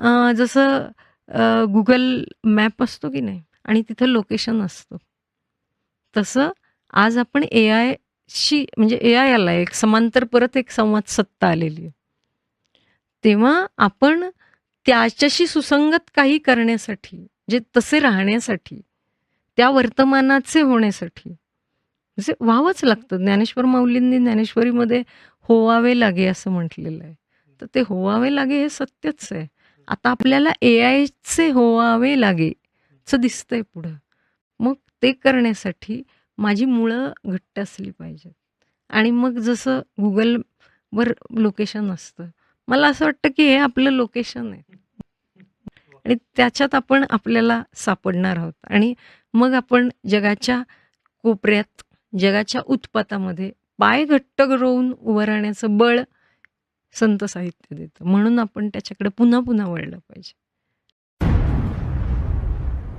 अ, जसं अ, Google map असतो की नाही आणि तिथं लोकेशन असतं. तसं आज आपण एआयशी म्हणजे एआय आलाय एक समांतर परत एक संवाद सत्ता आलेली आहे. तेव्हा आपण त्याच्याशी सुसंगत काही करण्यासाठी, जे तसे राहण्यासाठी, त्या वर्तमानाचे होण्यासाठी, म्हणजे व्हावंच लागतं. ज्ञानेश्वर माऊलींनी ज्ञानेश्वरीमध्ये "होवावे लागे" असं म्हटलेलं आहे. तर ते होवावे लागे हे सत्यच आहे. आता आपल्याला ए आयचे होवावे लागेचं दिसतंय पुढं. मग ते करण्यासाठी माझी मुळं घट्ट असली पाहिजेत. आणि मग जसं गुगलवर लोकेशन असतं. मला असं वाटतं की हे आपलं लोकेशन आहे. आणि त्याच्यात आपण आपल्याला सापडणार आहोत आणि मग आपण जगाच्या कोपऱ्यात, जगाच्या उत्पातामध्ये पाय घट्ट रोवून उभं राहण्याचं बळ संत साहित्य देतं. म्हणून आपण त्याच्याकडे पुन्हा-पुन्हा वळलं पाहिजे.